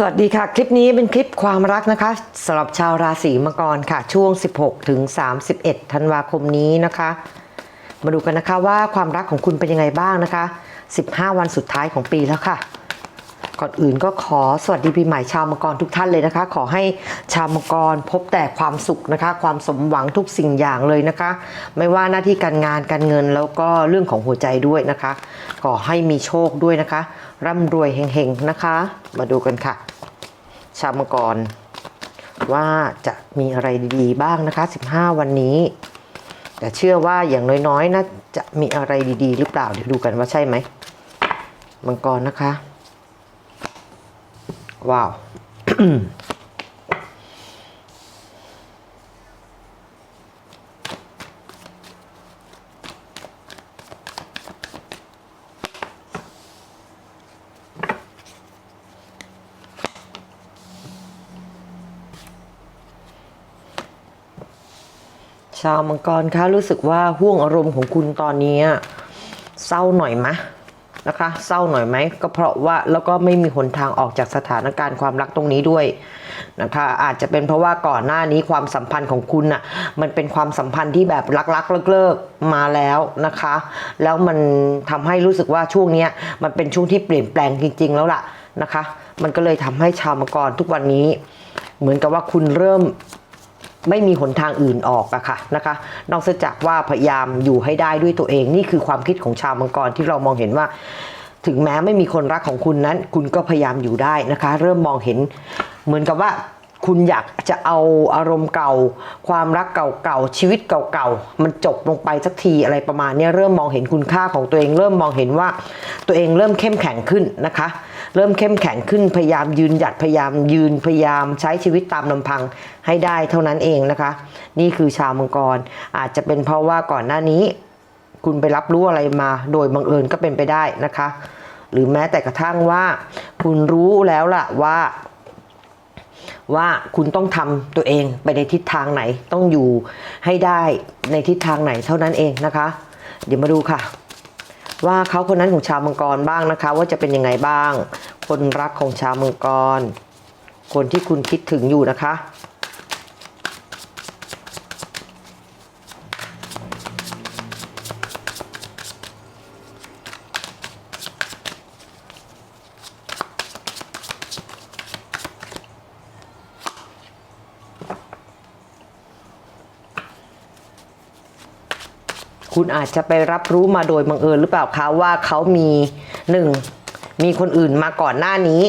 สวัสดีค่ะ คลิปนี้เป็นคลิปความรักนะคะสำหรับชาวราศีมังกรค่ะ ช่วง 16 ถึง 31 ธันวาคมนี้นะคะ มาดูกันนะคะว่าความรักของคุณเป็นยังไงบ้างนะคะ 15 วันสุดท้ายของปีแล้วค่ะ ก่อนอื่นก็ขอสวัสดีปีใหม่ชาวมังกรทุกท่านเลยนะคะ ขอให้ชาวมังกรพบแต่ความสุขนะคะ ความสมหวังทุกสิ่งอย่างเลยนะคะ ไม่ว่าหน้าที่การงานการเงินแล้วก็เรื่องของหัวใจด้วยนะคะขอให้มีโชคด้วยนะคะ ร่ำรวยเฮงๆนะคะ มาดูกันค่ะ ชาวมังกรว่าจะมีอะไรดีๆบ้างนะคะ 15 วันนี้ แต่เชื่อว่าอย่างน้อยๆน่าจะมีอะไรดีๆ หรือเปล่าเดี๋ยวดูกันว่าใช่ไหมมังกรนะคะ ว้าว ชาวมังกรคะรู้สึกว่าห่วงอารมณ์ของคุณตอนนี้เศร้าหน่อยมะ นะคะ เศร้าหน่อยไหมก็เพราะว่าแล้วก็ไม่มีหนทางออกจากสถานการณ์ความรักตรงนี้ด้วยนะคะอาจจะเป็นเพราะว่าก่อนหน้านี้ความสัมพันธ์ของคุณน่ะมันเป็นความสัมพันธ์ที่แบบรักๆเลิกๆมาแล้วนะคะ แล้วมันทำให้รู้สึกว่าช่วงนี้มันเป็นช่วงที่เปลี่ยนแปลงจริง ๆ แล้วล่ะนะคะ มันก็เลยทำให้ชาวมังกรทุกวันนี้ เหมือนกับว่าคุณเริ่ม ไม่มีหนทางอื่นออกอะค่ะนะคะ นอกจากว่าพยายามอยู่ให้ได้ด้วยตัวเองนี่คือความคิดของชาวมังกรที่เรามองเห็นว่า ถึงแม้ไม่มีคนรักของคุณนั้น คุณก็พยายามอยู่ได้นะคะ เริ่มมองเห็นเหมือนกับว่าคุณอยากจะเอาอารมณ์เก่า ความรักเก่าๆชีวิตเก่าๆมันจบลงไปสักทีอะไรประมาณนี้เริ่มมองเห็นคุณค่าของตัวเอง เริ่มมองเห็นว่าตัวเองเริ่มเข้มแข็งขึ้นนะคะ เริ่มเข้มแข็งขึ้นพยายามยืนหยัดพยายามยืนพยายามใช้ชีวิตตามลำพังให้ได้เท่านั้นเองนะคะ นี่คือชาวมังกรอาจจะเป็นเพราะว่าก่อนหน้านี้ คุณไปรับรู้อะไรมา โดยบังเอิญก็เป็นไปได้นะคะ หรือแม้แต่กระทั่งว่า คุณรู้แล้วล่ะว่าว่าคุณต้องทำตัวเองไปในทิศทางไหนต้องอยู่ให้ได้ในทิศทางไหนเท่านั้นเองนะคะ เดี๋ยวมาดูค่ะ ว่าเขาคนนั้นของชาวมังกรบ้างนะคะ ว่าจะเป็นยังไงบ้าง คนรักของชาวมังกร คนที่คุณคิดถึงอยู่นะคะ คุณอาจจะไปรับรู้มาโดยบังเอิญหรือเปล่าคะว่าเขามีหนึ่งมีคนอื่นมาก่อนหน้านี้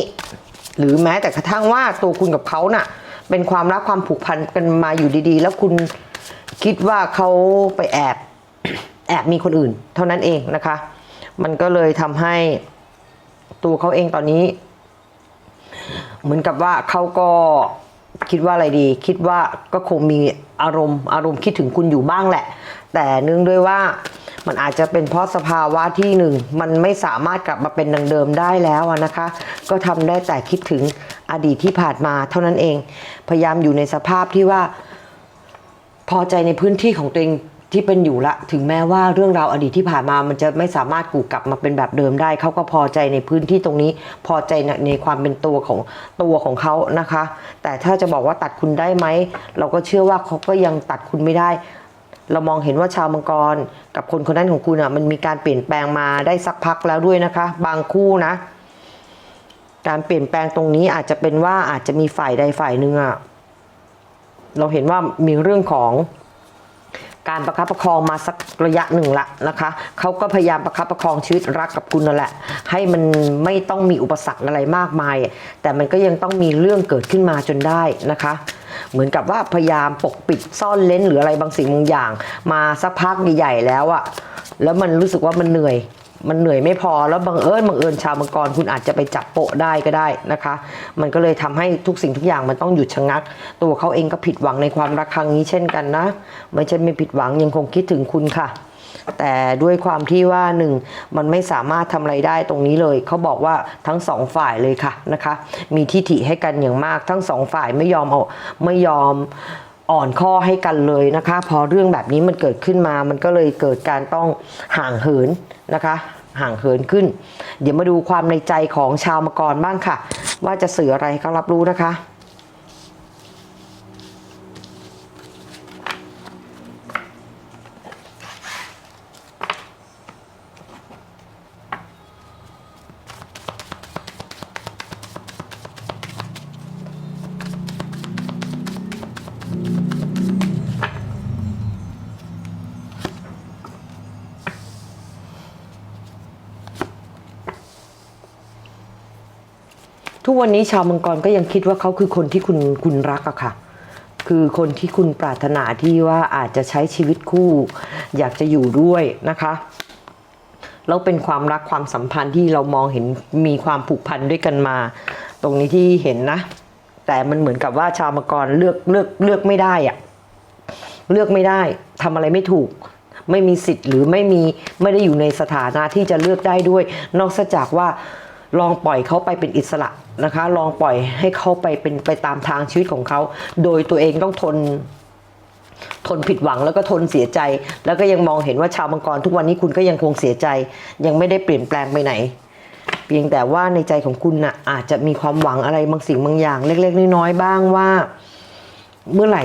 หรือแม้แต่กระทั่งว่าตัวคุณกับเขาน่ะ เป็นความรักความผูกพันกันมาอยู่ดีๆ แล้วคุณคิดว่าเขาไปแอบแอบมีคนอื่น เท่านั้นเองนะคะ มันก็เลยทำให้ตัวเขาเองตอนนี้ เหมือนกับว่าเขาก็ คิดว่าอะไรดี คิดว่าก็คงมีอารมณ์ อารมณ์คิดถึงคุณอยู่บ้างแหละ แต่เนื่องด้วยว่ามันอาจจะเป็นเพราะสภาวะที่หนึ่งมันไม่สามารถกลับมาเป็นดังเดิมได้แล้วนะคะ ก็ทำได้แต่คิดถึงอดีตที่ผ่านมาเท่านั้นเอง พยายามอยู่ในสภาพที่ว่า พอใจในพื้นที่ของตัวเอง ที่เป็นอยู่ละ ถึงแม้ว่าเรื่องราวอดีตที่ผ่านมามันจะไม่สามารถกูกลับมาเป็นแบบเดิมได้ เขาก็พอใจในพื้นที่ตรงนี้พอใจในในความเป็นตัวของตัวของเขานะคะ แต่ถ้าจะบอกว่าตัดคุณได้ไหม เราก็เชื่อว่าเขาก็ยังตัดคุณไม่ได้ เรามองเห็นว่าชาวมังกร กับคนคนนั้นของคุณอะมันมีการเปลี่ยนแปลงมาได้สักพักแล้วด้วยนะคะ บางคู่นะ การเปลี่ยนแปลงตรงนี้อาจจะเป็นว่าอาจจะมีฝ่ายใดฝ่ายหนึ่งอะเราเห็นว่ามีเรื่องของ การประคับประคองมาสักระยะหนึ่งละนะคะเขาก็พยายามประคับประคองชีวิตรักกับคุณนั่นแหละ ให้มันไม่ต้องมีอุปสรรคอะไรมากมาย แต่มันก็ยังต้องมีเรื่องเกิดขึ้นมาจนได้นะคะเหมือนกับว่าพยายามปกปิดซ่อนเล้นหรืออะไรบางสิ่งบางอย่าง มาสักพักใหญ่ๆแล้วอะแล้วมันรู้สึกว่ามันเหนื่อย มันเหนื่อยไม่พอแล้วบังเอิญบังเอิญชาวมังกรคุณอาจจะไปจับโปะได้ก็ได้นะคะ มันก็เลยทำให้ทุกสิ่งทุกอย่างมันต้องหยุดชะงัก ตัวเขาเองก็ผิดหวังในความรักครั้งนี้เช่นกันนะ ไม่ใช่ไม่ผิดหวังยังคงคิดถึงคุณค่ะ แต่ด้วยความที่ว่าหนึ่งมันไม่สามารถทำอะไรได้ตรงนี้เลยเขาบอกว่าทั้งสองฝ่ายเลยค่ะนะคะ มีทิฐิให้กันอย่างมากทั้งสองฝ่ายไม่ยอมเอาไม่ยอมอ่อนข้อให้กันเลยนะคะ พอเรื่องแบบนี้มันเกิดขึ้นมามันก็เลยเกิดการต้องห่างเหิน นะคะห่างเหินขึ้น เดี๋ยวมาดูความในใจของชาวมังกรบ้างค่ะ ว่าจะสื่ออะไรให้เขารับรู้นะคะ วันนี้ชาวมังกรก็ยังคิดว่าเขาคือคนที่คุณคุณรักอะค่ะ คือคนที่คุณปรารถนาที่ว่าอาจจะใช้ชีวิตคู่ อยากจะอยู่ด้วยนะคะแล้วเป็นความรักความสัมพันธ์ที่เรามองเห็นมีความผูกพันด้วยกันมา ตรงนี้ที่เห็นนะ แต่มันเหมือนกับว่าชาวมังกรเลือกเลือกเลือกไม่ได้อะเลือกไม่ได้ทำอะไรไม่ถูกไม่มีสิทธิ์หรือไม่มีไม่ได้อยู่ในสถานะที่จะเลือกได้ด้วย นอกจากว่าลองปล่อยเขาไปเป็นอิสระ นะคะ ลองปล่อยให้เขาไปเป็นไปตามทางชีวิตของเขา โดยตัวเองต้องทน ทนผิดหวังแล้วก็ทนเสียใจ แล้วก็ยังมองเห็นว่าชาวมังกรทุกวันนี้คุณก็ยังคงเสียใจ ยังไม่ได้เปลี่ยนแปลงไปไหน เพียงแต่ว่าในใจของคุณน่ะอาจจะมีความหวังอะไรบางสิ่งบางอย่าง เล็ก ๆ น้อยๆบ้างว่า เมื่อไหร่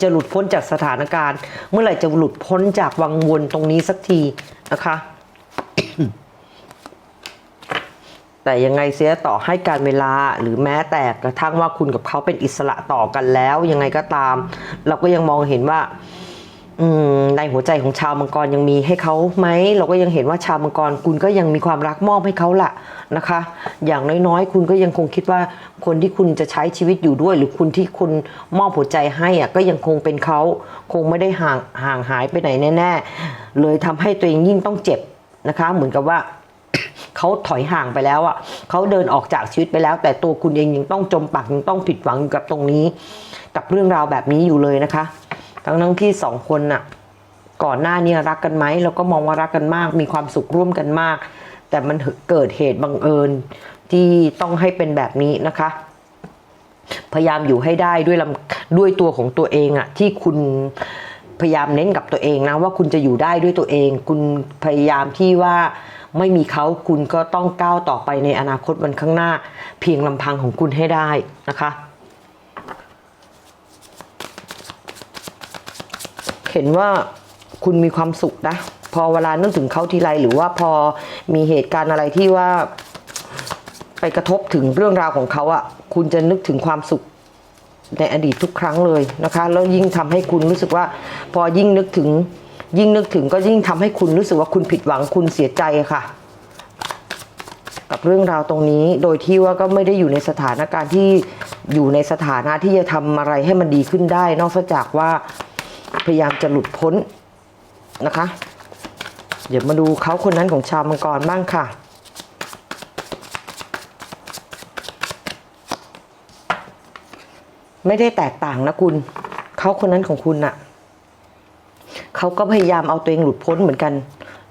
จะหลุดพ้นจากสถานการณ์ เมื่อไหร่จะหลุดพ้นจากวังวนตรงนี้สักทีนะคะ แต่ยังไงเสียต่อให้การเวลาหรือแม้แต่กระทั่งว่าคุณกับเขาเป็นอิสระต่อกันแล้ว ยังไงก็ตาม เราก็ยังมองเห็นว่าในหัวใจของชาวมังกรยังมีให้เขาไหมเราก็ยังเห็นว่าชาวมังกรคุณก็ยังมีความรักมอบให้เขาละนะคะ อย่างน้อยๆ คุณก็ยังคงคิดว่าคนที่คุณจะใช้ชีวิตอยู่ด้วย หรือคุณที่คุณมอบหัวใจให้อะก็ยังคงเป็นเขาคงไม่ได้ห่างห่างหายไปไหนแน่ ๆ เลยทำให้ตัวเองยิ่งต้องเจ็บนะคะ เหมือนกับว่า เขาถอยห่างไปแล้วอะเขาเดินออกจากชีวิตไปแล้ว แต่ตัวคุณเองยังต้องจมปักยังต้องผิดหวังอยู่กับตรงนี้ กับเรื่องราวแบบนี้อยู่เลยนะคะ ทั้งทั้งที่สองคนน่ะก่อนหน้านี้รักกันไหมเราก็มองว่ารักกันมาก มีความสุขร่วมกันมาก แต่มันเกิดเหตุบังเอิญที่ต้องให้เป็นแบบนี้นะคะ พยายามอยู่ให้ได้ด้วยลำด้วยตัวของตัวเองอะที่คุณพยายามเน้นกับตัวเองนะว่าคุณจะอยู่ได้ด้วยตัวเอง คุณพยายามที่ว่า ไม่มีเขาคุณก็ต้องก้าวต่อไปในอนาคตวันข้างหน้า เพียงลำพังของคุณให้ได้นะคะ เห็นว่าคุณมีความสุขนะ พอเวลานึกถึงเขาทีไรหรือว่าพอมีเหตุการณ์อะไรที่ว่า ไปกระทบถึงเรื่องราวของเขาอะ่ะคุณจะนึกถึงความสุขในอดีตทุกครั้งเลยนะคะ แล้วยิ่งทำให้คุณรู้สึกว่า พอยิ่งนึกถึง ยิ่งนึกถึงก็ยิ่งทำให้คุณรู้สึกว่าคุณผิดหวังคุณเสียใจค่ะ กับเรื่องราวตรงนี้โดยที่ว่าก็ไม่ได้อยู่ในสถานการณ์ที่อยู่ในสถานะที่จะทำอะไรให้มันดีขึ้นได้ นอกจากว่าพยายามจะหลุดพ้นนะคะ เดี๋ยวมาดูเขาคนนั้นของชาวมังกรบ้างค่ะไม่ได้แตกต่างนะคุณ เขาคนนั้นของคุณน่ะ เขาก็พยายามเอาตัวเองหลุดพ้นเหมือนกัน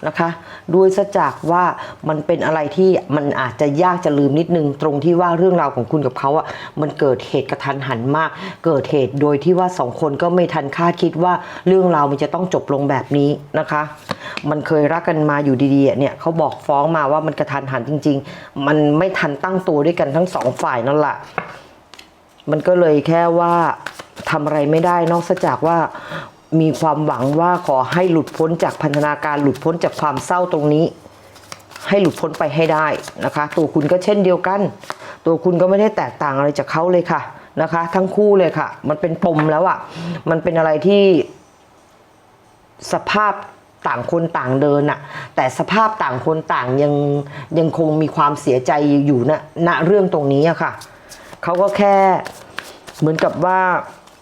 นะคะด้วยซะจากว่ามันเป็นอะไรที่มันอาจจะยากจะลืมนิดนึง ตรงที่ว่าเรื่องราวของคุณกับเขาอะมันเกิดเหตุกระทันหันมาก เกิดเหตุโดยที่ว่าสองคนก็ไม่ทันคาดคิดว่าเรื่องราวมันจะต้องจบลงแบบนี้นะคะ มันเคยรักกันมาอยู่ดีๆเนี่ยเขาบอกฟ้องมาว่ามันกระทันหันจริง ๆ มันไม่ทันตั้งตัวด้วยกันทั้งสองฝ่ายนั่นแหละมันก็เลยแค่ว่าทำอะไรไม่ได้นอกจากว่า มีความหวังว่าขอให้หลุดพ้นจากพันธนาการหลุดพ้นจากความเศร้าตรงนี้ ให้หลุดพ้นไปให้ได้นะคะ ตัวคุณก็เช่นเดียวกัน ตัวคุณก็ไม่ได้แตกต่างอะไรจากเขาเลยค่ะนะคะ ทั้งคู่เลยค่ะ มันเป็นปมแล้วอะ่ะมันเป็นอะไรที่สภาพต่างคนต่างเดินอะแต่สภาพต่างคนต่างยังยังคงมีความเสียใจอยู่ณณเรื่องตรงนี้อะค่ะเขาก็แค่เหมือนกับว่า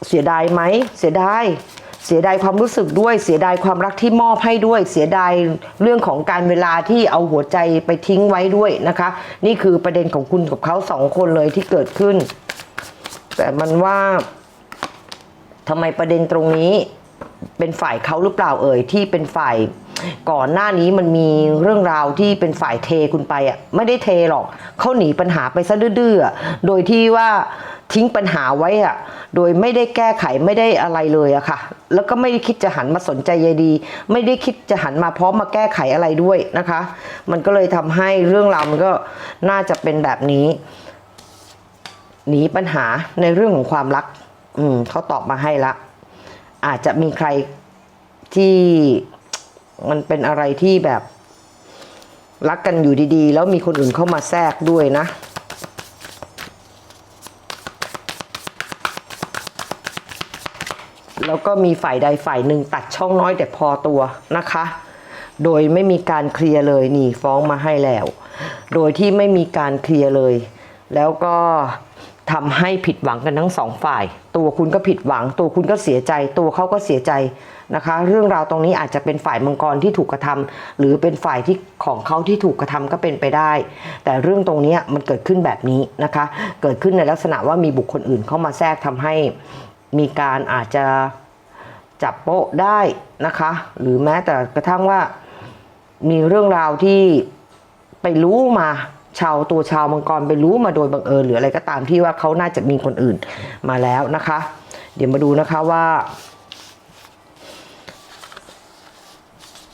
เสียดายไหมเสียดาย เสียดายความรู้สึกด้วย เสียดายความรักที่มอบให้ด้วย เสียดายเรื่องของการเวลาที่เอาหัวใจไปทิ้งไว้ด้วยนะคะ นี่คือประเด็นของคุณกับเขาสองคนเลยที่เกิดขึ้น แต่มันว่าทำไมประเด็นตรงนี้เป็นฝ่ายเขาหรือเปล่าเอ่ยที่เป็นฝ่าย ก่อนหน้านี้มันมีเรื่องราวที่เป็นฝ่ายเทคุณไปอะไม่ได้เทหรอกเขาหนีปัญหาไปซะดื้อๆอะโดยที่ว่าทิ้งปัญหาไว้อะโดยไม่ได้แก้ไขไม่ได้อะไรเลยอะค่ะ แล้วก็ไม่ได้คิดจะหันมาสนใจใยดี ไม่ได้คิดจะหันมาพร้อมมาแก้ไขอะไรด้วยนะคะ มันก็เลยทำให้เรื่องราวมันก็น่าจะเป็นแบบนี้ หนีปัญหาในเรื่องของความรัก อืมเขาตอบมาให้ละ อาจจะมีใครที่ มันเป็นอะไรที่แบบรักกันอยู่ดีๆ แล้วมีคนอื่นเข้ามาแทรกด้วยนะ แล้วก็มีฝ่ายใดฝ่ายหนึ่งตัดช่องน้อยแต่พอตัวนะคะ โดยไม่มีการเคลียร์เลยนี่ฟ้องมาให้แล้ว โดยที่ไม่มีการเคลียร์เลย แล้วก็ทำให้ผิดหวังกันทั้งสองฝ่าย ตัวคุณก็ผิดหวัง ตัวคุณก็เสียใจ ตัวเขาก็เสียใจ นะคะ เรื่องราวตรงนี้อาจจะเป็นฝ่ายมังกรที่ถูกกระทำหรือเป็นฝ่ายที่ของเขาที่ถูกกระทำก็เป็นไปได้ แต่เรื่องตรงนี้มันเกิดขึ้นแบบนี้นะคะ เกิดขึ้นในลักษณะว่ามีบุคคลอื่นเข้ามาแทรกทำให้มีการอาจจะจับโป๊ะได้นะคะ หรือแม้แต่กระทั่งว่ามีเรื่องราวที่ไปรู้มาชาวตัวชาวมังกรไปรู้มาโดยบังเอิญหรืออะไรก็ตามที่ว่าเขาน่าจะมีคนอื่นมาแล้วนะคะ เดี๋ยวมาดูนะคะว่า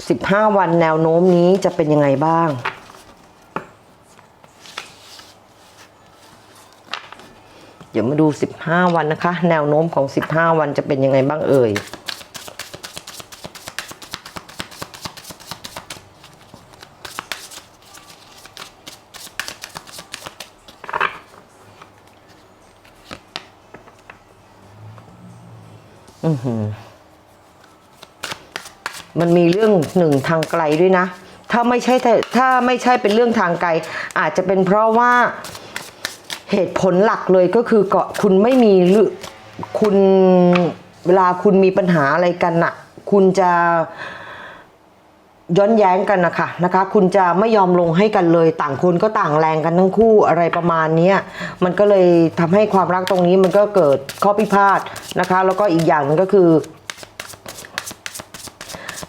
15 วันแนวโน้มนี้จะเป็นยังไงบ้าง เดี๋ยวมาดู 15 วันนะคะ แนวโน้มของ 15 วันจะเป็นยังไงบ้างเอ่ยอือหือ มันมีเรื่องหนึ่งทางไกลด้วยนะ ถ้าไม่ใช่ถ้าไม่ใช่เป็นเรื่องทางไกล อาจจะเป็นเพราะว่าเหตุผลหลักเลยก็คือเกาะคุณไม่มีคุณเวลาคุณมีปัญหาอะไรกันน่ะ คุณจะย้อนแย้งกันนะคะนะคะ คุณจะไม่ยอมลงให้กันเลย ต่างคนก็ต่างแรงกันทั้งคู่อะไรประมาณเนี้มันก็เลยทำให้ความรักตรงนี้มันก็เกิดข้อพิพาทนะคะ แล้วก็อีกอย่างก็คือ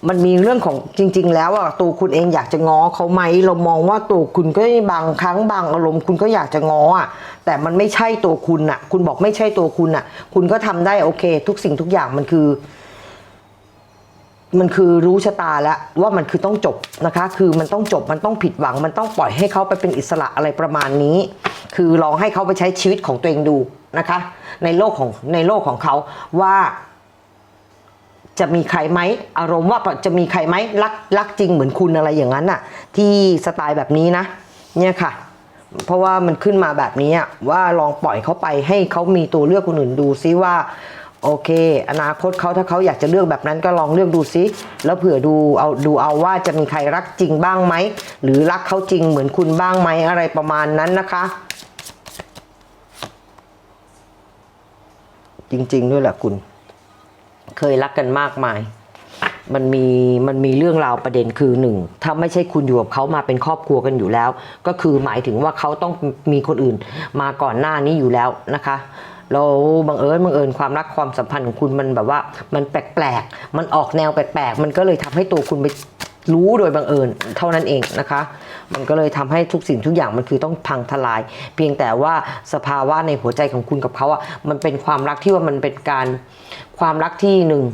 มันมีเรื่องของจริง ๆ แล้วอะตัวคุณเองอยากจะง้อเขาไหมเรามองว่าตัวคุณก็บางครั้งบางอารมณ์คุณก็อยากจะง้ออะแต่มันไม่ใช่ตัวคุณอะ คุณบอกไม่ใช่ตัวคุณอะ คุณก็ทำได้โอเค ทุกสิ่งทุกอย่างมันคือ มันคือรู้ชะตาแล้วว่ามันคือต้องจบนะคะ คือมันต้องจบมันต้องผิดหวัง มันต้องปล่อยให้เขาไปเป็นอิสระอะไรประมาณนี้ คือลองให้เขาไปใช้ชีวิตของตัวเองดูนะคะ ในโลกของในโลกของเขาว่า จะมีใครไหมอารมณ์ว่าจะมีใครไหมรักรักจริงเหมือนคุณอะไรอย่างนั้นน่ะ ที่สไตล์แบบนี้นะ เนี่ยค่ะ เพราะว่ามันขึ้นมาแบบนี้ว่าลองปล่อยเขาไปให้เขามีตัวเลือกคนอื่นดูซิว่าโอเค อนาคตเขาถ้าเขาอยากจะเลือกแบบนั้นก็ลองเลือกดูซิ แล้วเผื่อดูเอาดูเอาว่าจะมีใครรักจริงบ้างไหม หรือรักเขาจริงเหมือนคุณบ้างไหมอะไรประมาณนั้นนะคะ จริง ๆ ด้วยแหละคุณ เคยรักกันมากมาย มันมีมันมีเรื่องราวประเด็นคือหนึ่งถ้าไม่ใช่คุณอยู่กับเขามาเป็นครอบครัวกันอยู่แล้ว ก็คือหมายถึงว่าเขาต้องมีคนอื่นมาก่อนหน้านี้อยู่แล้วนะคะแล้วบังเอิญบังเอิญความรักความสัมพันธ์ของคุณมันแบบว่า มันแปลกๆ มันออกแนวแปลกๆ มันก็เลยทำให้ตัวคุณไปรู้โดยบังเอิญเท่านั้นเองนะคะ มันก็เลยทำให้ทุกสิ่งทุกอย่างมันคือต้องพังทลาย เพียงแต่ว่าสภาวะในหัวใจของคุณกับเขาอะมันเป็นความรักที่ว่ามันเป็นการ ความรักที่หนึ่ง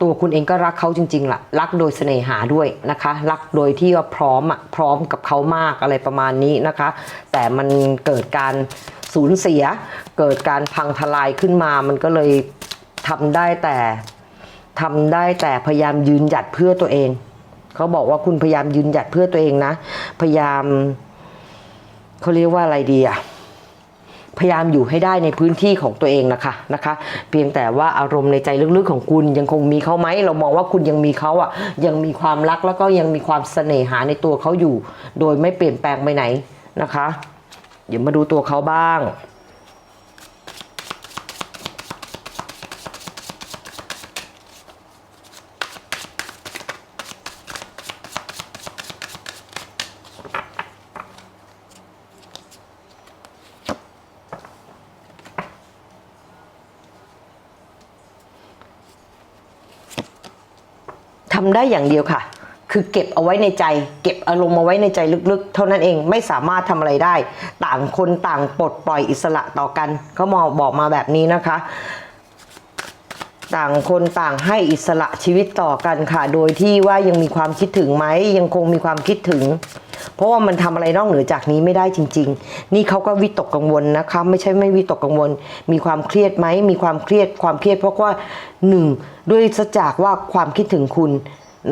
ตัวคุณเองก็รักเขาจริงๆล่ะ รักโดยเสน่หาด้วยนะคะ รักโดยที่ว่าพร้อมอะพร้อมกับเขามากอะไรประมาณนี้นะคะ แต่มันเกิดการสูญเสีย เกิดการพังทลายขึ้นมา มันก็เลยทำได้แต่ทำได้แต่พยายามยืนหยัดเพื่อตัวเอง เขาบอกว่าคุณพยายามยืนหยัดเพื่อตัวเองนะ พยายามเขาเรียกว่าอะไรดีอะ พยายามอยู่ให้ได้ในพื้นที่ของตัวเองนะคะนะคะ เพียงแต่ว่าอารมณ์ในใจลึกๆของคุณยังคงมีเขาไหมเรามองว่าคุณยังมีเขาอะยังมีความรักแล้วก็ยังมีความเสน่หาในตัวเขาอยู่ โดยไม่เปลี่ยนแปลงไปไหนนะคะ เดี๋ยวมาดูตัวเขาบ้างำได้อย่างเดียวค่ะ คือเก็บเอาไว้ในใจ เก็บอารมณ์เอาไว้ในใจลึกๆ เท่านั้นเองไม่สามารถทำอะไรได้ ต่างคนต่างปลดปล่อยอิสระต่อกันเขามอบอกมาแบบนี้นะคะ ต่างคนต่างให้อิสระชีวิตต่อกันค่ะ โดยที่ว่ายังมีความคิดถึงไหมยังคงมีความคิดถึงเพราะว่ามันทำอะไรนอกเหนือจากนี้ไม่ได้จริง ๆ นี่เขาก็วิตกกังวลนะคะ ไม่ใช่ไม่วิตกกังวล มีความเครียดไหม มีความเครียด ความเครียดเพราะว่าหนึ่งด้วยซะจากว่าความคิดถึงคุณ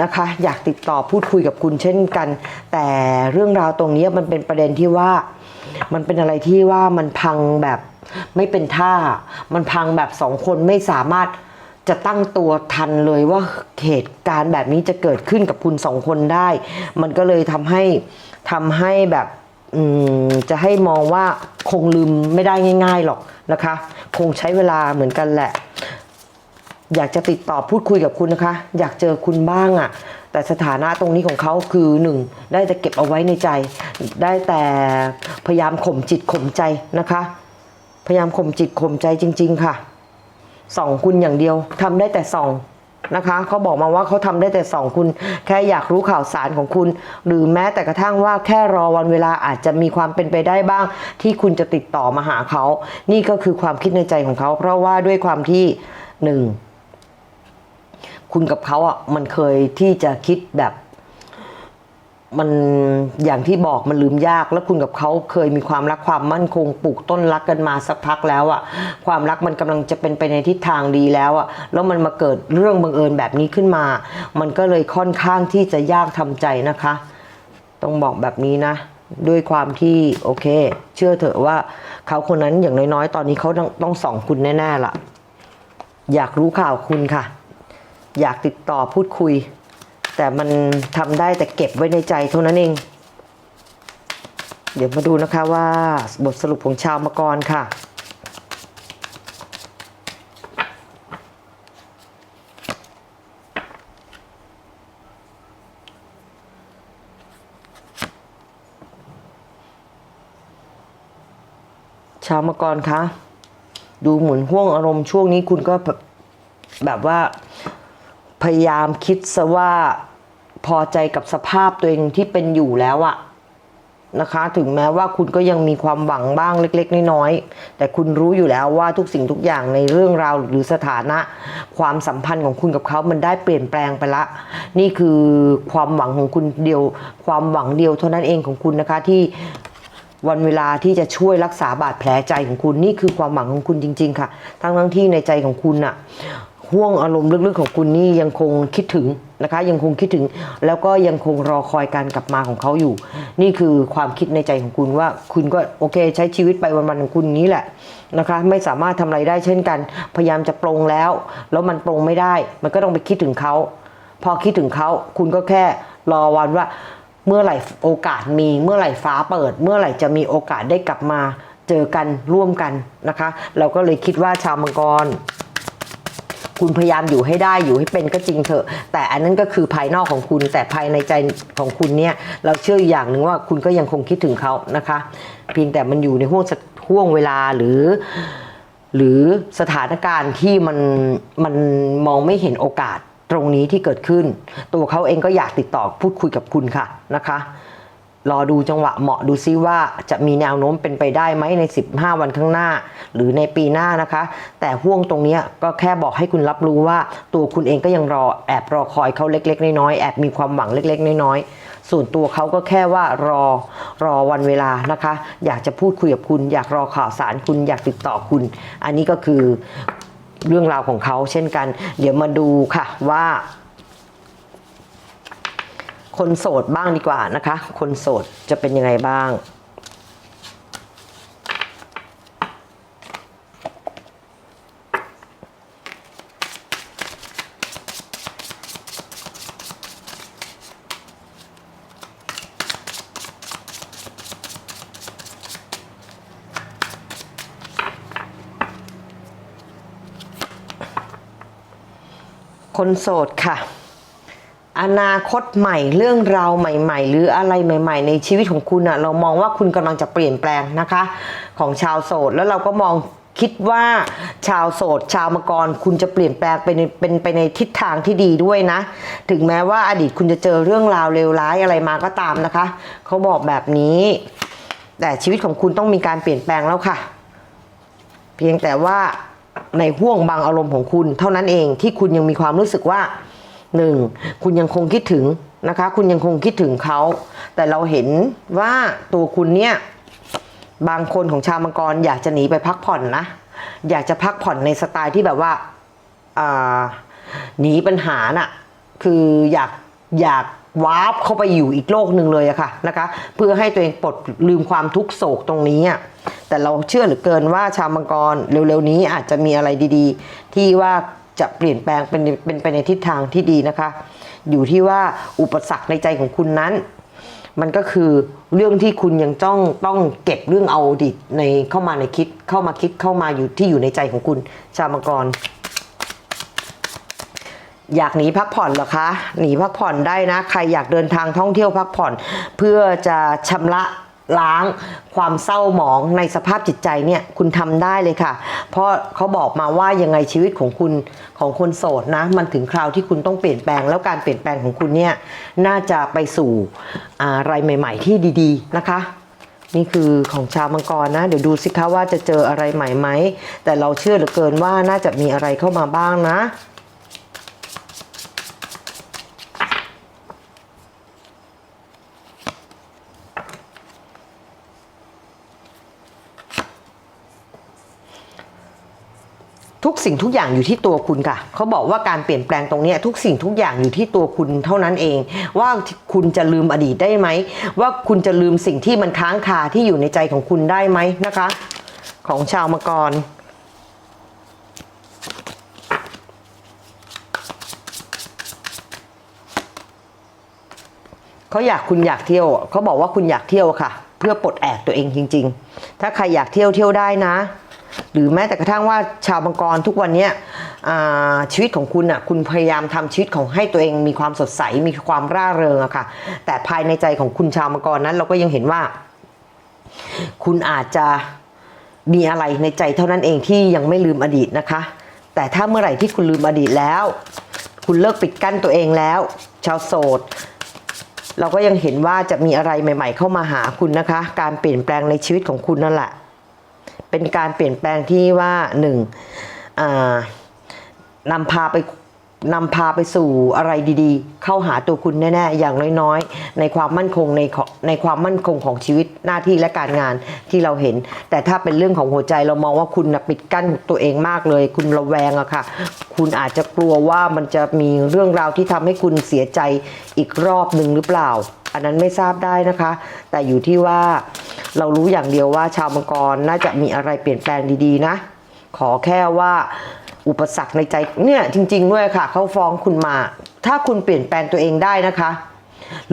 นะคะ อยากติดต่อพูดคุยกับคุณเช่นกัน แต่เรื่องราวตรงนี้มันเป็นประเด็นที่ว่า มันเป็นอะไรที่ว่ามันพังแบบไม่เป็นท่า มันพังแบบสองคนไม่สามารถจะตั้งตัวทันเลยว่าเหตุการณ์แบบนี้จะเกิดขึ้นกับคุณสองคนได้ มันก็เลยทำให้ทำให้แบบจะให้มองว่าคงลืมไม่ได้ง่าย ๆหรอกนะคะ คงใช้เวลาเหมือนกันแหละ อยากจะติดต่อพูดคุยกับคุณนะคะ อยากเจอคุณบ้างอะ่ะ แต่สถานะตรงนี้ของเขาคือหนึ่งได้แต่เก็บเอาไว้ในใจ ได้แต่พยายามข่มจิตข่มใจนะคะ พยายามข่มจิตข่มใจจริง ๆ ค่ะส่องคุณอย่างเดียวทำได้แต่ส่องนะคะเขาบอกมาว่าเขาทำได้แต่ส่องคุณ แค่อยากรู้ข่าวสารของคุณ หรือแม้แต่กระทั่งว่าแค่รอวันเวลาอาจจะมีความเป็นไปได้บ้าง ที่คุณจะติดต่อมาหาเขา นี่ก็คือความคิดในใจของเขา เพราะว่าด้วยความที่หนึ่ง คุณกับเขาอะมันเคยที่จะคิดแบบ มันอย่างที่บอกมันลืมยาก แล้วคุณกับเขาเคยมีความรักความมั่นคงปลูกต้นรักกันมาสักพักแล้วอะความรักมันกำลังจะเป็นไปในทิศทางดีแล้วอะแล้วมันมาเกิดเรื่องบังเอิญแบบนี้ขึ้นมา มันก็เลยค่อนข้างที่จะยากทำใจนะคะ ต้องบอกแบบนี้นะด้วยความที่โอเค เชื่อเถอะว่าเขาคนนั้นอย่างน้อยๆ ตอนนี้เขาต้องต้องส่องคุณแน่ๆล่ะ อยากรู้ข่าวคุณค่ะ อยากติดต่อพูดคุย แต่มันทำได้แต่เก็บไว้ในใจเท่านั้นเอง เดี๋ยวมาดูนะคะว่าบทสรุปของชาวมกรค่ะชาวมกรคะ ดูเหมือนห่วงอารมณ์ช่วงนี้คุณก็แบบแบบว่า พยายามคิดซะว่าพอใจกับสภาพตัวเองที่เป็นอยู่แล้วอะนะคะ ถึงแม้ว่าคุณก็ยังมีความหวังบ้างเล็ก ๆ น้อยๆแต่คุณรู้อยู่แล้วว่าทุกสิ่งทุกอย่างในเรื่องราวหรือสถานะ ความสัมพันธ์ของคุณกับเขามันได้เปลี่ยนแปลงไปละ นี่คือความหวังของคุณเดียว ความหวังเดียวเท่านั้นเองของคุณนะคะที่วันเวลาที่จะช่วยรักษาบาดแผลใจของคุณนี่คือความหวังของคุณจริง ๆ ค่ะ ทั้งทั้งที่ในใจของคุณน่ะ ห่วงอารมณ์ลึกๆของคุณนี่ยังคงคิดถึงนะคะ ยังคงคิดถึง แล้วก็ยังคงรอคอยการกลับมาของเขาอยู่ นี่คือความคิดในใจของคุณว่า คุณก็โอเค ใช้ชีวิตไปวันๆของคุณนี้แหละนะคะ ไม่สามารถทำอะไรได้เช่นกัน พยายามจะปรงแล้ว แล้วมันปรงไม่ได้ มันก็ต้องไปคิดถึงเขา พอคิดถึงเขาคุณก็แค่รอวันว่า เมื่อไหร่โอกาสมี เมื่อไหร่ฟ้าเปิด เมื่อไหร่จะมีโอกาสได้กลับมา เจอกันร่วมกันนะคะ เราก็เลยคิดว่าชาวมังกร คุณพยายามอยู่ให้ได้อยู่ให้เป็นก็จริงเถอะ แต่อันนั้นก็คือภายนอกของคุณแต่ภายในใจของคุณเนี่ยเราเชื่ออย่างหนึ่งว่าคุณก็ยังคงคิดถึงเขานะคะเพียงแต่มันอยู่ในห่วงห่วงเวลาหรือ หรือสถานการณ์ที่มันมันมองไม่เห็นโอกาสตรงนี้ที่เกิดขึ้น ตัวเขาเองก็อยากติดต่อพูดคุยกับคุณค่ะนะคะ รอดูจังหวะเหมาะดูซิว่าจะมีแนวโน้มเป็นไปได้ไหมใน 15 วันข้างหน้า หรือในปีหน้านะคะ แต่ห่วงตรงนี้ก็แค่บอกให้คุณรับรู้ว่าตัวคุณเองก็ยังรอแอบรอคอยเขาเล็ก ๆ น้อยๆแอบมีความหวังเล็ก ๆ น้อยๆส่วนตัวเขาก็แค่ว่ารอรอวันเวลานะคะ อยากจะพูดคุยกับคุณ อยากรอข่าวสารคุณอยากติดต่อคุณ อันนี้ก็คือเรื่องราวของเขาเช่นกัน เดี๋ยวมาดูค่ะว่า คนโสดบ้างดีกว่านะคะ คนโสดจะเป็นยังไงบ้าง คนโสดค่ะ อนาคตใหม่เรื่องราวใหม่ ๆ หรืออะไรใหม่ ๆ ในชีวิตของคุณอะเรามองว่าคุณกำลังจะเปลี่ยนแปลงนะคะ ของชาวโสดแล้วเราก็มองคิดว่าชาวโสด ชาวมังกรคุณจะเปลี่ยนแปลงไปในเป็นไปในทิศทางที่ดีด้วยนะ ถึงแม้ว่าอดีตคุณจะเจอเรื่องราวเลวร้ายอะไรมาก็ตามนะคะ เขาบอกแบบนี้ แต่ชีวิตของคุณต้องมีการเปลี่ยนแปลงแล้วค่ะ เพียงแต่ว่าในห่วงบางอารมณ์ของคุณ เท่านั้นเองที่คุณยังมีความรู้สึกว่า หนึ่งคุณยังคงคิดถึงนะคะ คุณยังคงคิดถึงเขา แต่เราเห็นว่าตัวคุณเนี่ยบางคนของชาวมังกรอยากจะหนีไปพักผ่อนนะ อยากจะพักผ่อนในสไตล์ที่แบบว่าหนีปัญหาน่ะคืออยากอยากวาร์ปเข้าไปอยู่อีกโลกหนึ่งเลยอะค่ะนะคะเพื่อให้ตัวเองปลดลืมความทุกโศกตรงนี้อะแต่เราเชื่อเหลือเกินว่าชาวมังกรเร็วๆนี้อาจจะมีอะไรดีๆ ที่ว่า จะเปลี่ยนแปลงเป็นเป็นไปในทิศทางที่ดีนะคะ อยู่ที่ว่าอุปสรรคในใจของคุณนั้น มันก็คือเรื่องที่คุณยังต้องต้องเก็บเรื่องเอาดีตในเข้ามาในคิดเข้ามาคิดเข้ามาอยู่ที่อยู่ในใจของคุณ ชาวมังกรอยากหนีพักผ่อนเหรอคะ หนีพักผ่อนได้นะ ใครอยากเดินทางท่องเที่ยวพักผ่อน เพื่อจะชำระ ล้างความเศร้าหมองในสภาพจิตใจเนี่ยคุณทำได้เลยค่ะ เพราะเขาบอกมาว่ายังไงชีวิตของคุณของคนโสดนะ มันถึงคราวที่คุณต้องเปลี่ยนแปลง แล้วการเปลี่ยนแปลงของคุณเนี่ยน่าจะไปสู่อะไรใหม่ ๆ ที่ดี ๆ นะคะ นี่คือของชาวมังกรนะ เดี๋ยวดูสิคะว่าจะเจออะไรใหม่ไหมแต่เราเชื่อเหลือเกินว่าน่าจะมีอะไรเข้ามาบ้างนะ สิ่งทุกอย่างอยู่ที่ตัวคุณค่ะเขาบอกว่าการเปลี่ยนแปลงตรงนี้ทุกสิ่งทุกอย่างอยู่ที่ตัวคุณเท่านั้นเอง ว่าคุณจะลืมอดีตได้ไหม ว่าคุณจะลืมสิ่งที่มันค้างคาที่อยู่ในใจของคุณได้ไหมนะคะ ของชาวมังกรเขาอยากคุณอยากเที่ยวเขาบอกว่าคุณอยากเที่ยวค่ะ เพื่อปลดแอกตัวเองจริง ๆ ถ้าใครอยากเที่ยวเที่ยวได้นะ หรือแม้แต่กระทั่งว่าชาวบังกรทุกวันนี้ชีวิตของคุณอะคุณพยายามทำชีวิตของให้ตัวเองมีความสดใสมีความร่าเริงอะค่ะ แต่ภายในใจของคุณชาวมังกรนั้นเราก็ยังเห็นว่า คุณอาจจะมีอะไรในใจเท่านั้นเองที่ยังไม่ลืมอดีตนะคะ แต่ถ้าเมื่อไหร่ที่คุณลืมอดีตแล้ว คุณเลิกปิดกั้นตัวเองแล้ว ชาวโสดเราก็ยังเห็นว่าจะมีอะไรใหม่ ๆ เข้ามาหาคุณนะคะ การเปลี่ยนแปลงในชีวิตของคุณนั่นแหละ เป็นการเปลี่ยนแปลงที่ว่าหนึ่งนำพาไปนำพาไปสู่อะไรดีๆ เข้าหาตัวคุณแน่ๆ อย่างน้อยๆ ในความมั่นคงในในความมั่นคงของชีวิตหน้าที่และการงานที่เราเห็น แต่ถ้าเป็นเรื่องของหัวใจเรามองว่าคุณนะปิดกั้นตัวเองมากเลย คุณระแวงอะค่ะ คุณอาจจะกลัวว่ามันจะมีเรื่องราวที่ทำให้คุณเสียใจอีกรอบหนึ่งหรือเปล่า อันนั้นไม่ทราบได้นะคะ แต่อยู่ที่ว่าเรารู้อย่างเดียวว่าชาวมังกรน่าจะมีอะไรเปลี่ยนแปลงดีๆนะ ขอแค่ว่าอุปสรรคในใจเนี่ยจริง ๆ ด้วยค่ะเขาฟ้องคุณมา ถ้าคุณเปลี่ยนแปลงตัวเองได้นะคะ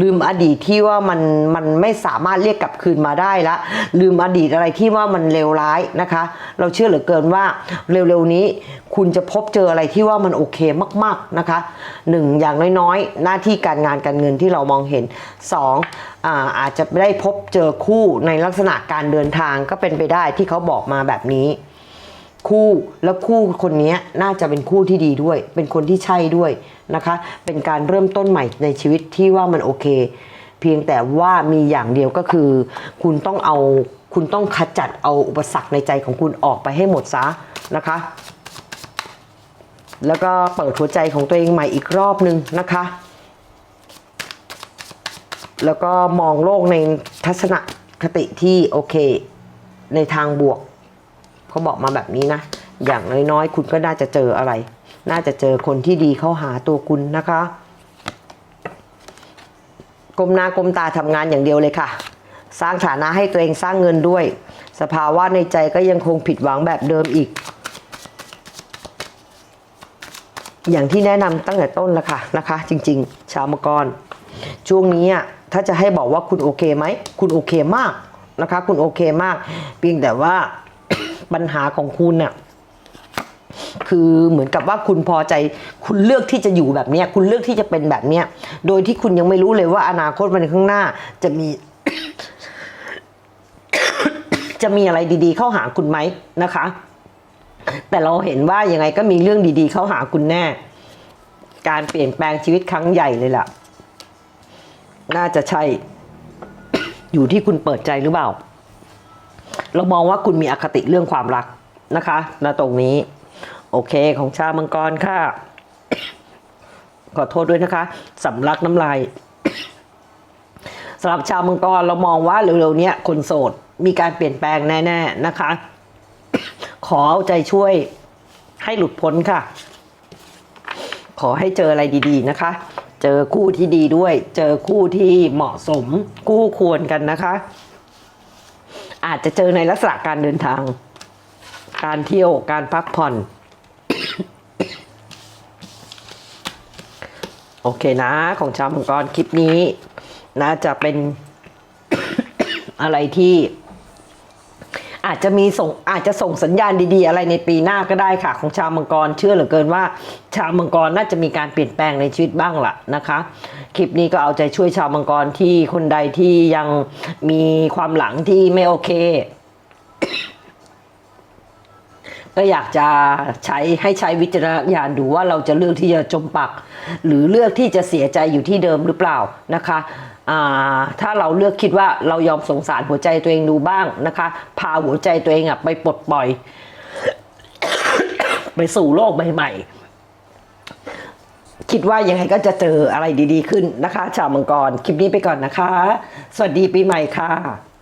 ลืมอดีตที่ว่ามันมันไม่สามารถเรียกกลับคืนมาได้ละลืมอดีตอะไรที่ว่ามันเลวร้ายนะคะ เราเชื่อเหลือเกินว่าเร็วๆนี้คุณจะพบเจออะไรที่ว่ามันโอเคมากๆนะคะหนึ่งอย่างน้อยๆ หน้าที่การงานการเงินที่เรามองเห็นสองอาอาจจะได้พบเจอคู่ในลักษณะการเดินทางก็เป็นไปได้ที่เขาบอกมาแบบนี้ คู่แล้วคู่คนนี้น่าจะเป็นคู่ที่ดีด้วย เป็นคนที่ใช่ด้วยนะคะ เป็นการเริ่มต้นใหม่ในชีวิตที่ว่ามันโอเค เพียงแต่ว่ามีอย่างเดียวก็คือ คุณต้องเอาคุณต้องขจัดเอาอุปสรรคในใจของคุณออกไปให้หมดซะนะคะ แล้วก็เปิดหัวใจของตัวเองใหม่อีกรอบนึงนะคะ แล้วก็มองโลกในทัศนคติที่โอเค ในทางบวก เขาบอกมาแบบนี้นะ อย่างน้อยๆ คุณก็น่าจะเจออะไร น่าจะเจอคนที่ดีเข้าหาตัวคุณนะคะกลมหน้ากลมตาทำงานอย่างเดียวเลยค่ะ สร้างฐานะให้ตัวเองสร้างเงินด้วย สภาวะในใจก็ยังคงผิดหวังแบบเดิมอีก อย่างที่แนะนำตั้งแต่ต้นแล้วค่ะนะคะ จริง ๆ ชาวมงกร ช่วงนี้อะถ้าจะให้บอกว่าคุณโอเคไหม คุณโอเคมากนะคะ คุณโอเคมาก เพียงแต่ว่า ปัญหาของคุณเนี่ยคือเหมือนกับว่าคุณพอใจ คุณเลือกที่จะอยู่แบบเนี้ย คุณเลือกที่จะเป็นแบบเนี้ย โดยที่คุณยังไม่รู้เลยว่าอนาคตวันข้างหน้า จะมี จะมีอะไรดี ๆ เข้าหาคุณไหมนะคะ แต่เราเห็นว่ายังไงก็มีเรื่องดีๆ เข้าหาคุณแน่ การเปลี่ยนแปลงชีวิตครั้งใหญ่เลยล่ะ น่าจะใช่ อยู่ที่คุณเปิดใจหรือเปล่า เรามองว่าคุณมีอคติเรื่องความรักนะคะณตรงนี้ โอเคของชาวมังกรค่ะ ขอโทษด้วยนะคะสำลักน้ำลายสำหรับชาวมังกรเรามองว่าเร็วๆนี้คนโสดมีการเปลี่ยนแปลงแน่ๆนะคะ ขอเอาใจช่วยให้หลุดพ้นค่ะ ขอให้เจออะไรดีๆนะคะ เจอคู่ที่ดีด้วย เจอคู่ที่เหมาะสมคู่ควรกันนะคะ อาจจะเจอในลักษณะการเดินทาง การเที่ยวการพักผ่อน โอเคนะ ของชาวมังกรคลิปนี้น่าจะเป็นอะไรที่อาจจะมีส่งอาจจะส่งสัญญาณดีๆ อะไรในปีหน้าก็ได้ค่ะ ของชาวมังกรเชื่อเหลือเกินว่า ชาวมังกรน่าจะมีการเปลี่ยนแปลงในชีวิตบ้างล่ะนะคะ คลิปนี้ก็เอาใจช่วยชาวมังกรที่คนใดที่ยังมีความหลังที่ไม่โอเค ก็อยากจะใช้ให้ใช้วิจารณญาณดูว่าเราจะเลือกที่จะจมปัก หรือเลือกที่จะเสียใจอยู่ที่เดิมหรือเปล่านะคะถ้าเราเลือกคิดว่าเรายอมสงสารหัวใจตัวเองดูบ้างนะคะ พาหัวใจตัวเองอะไปปลดปล่อย ไปสู่โลกใหม่ๆ คิดว่ายังไงก็จะเจออะไรดีๆขึ้นนะคะ ชาวมังกร คลิปนี้ไปก่อนนะคะ สวัสดีปีใหม่ค่ะ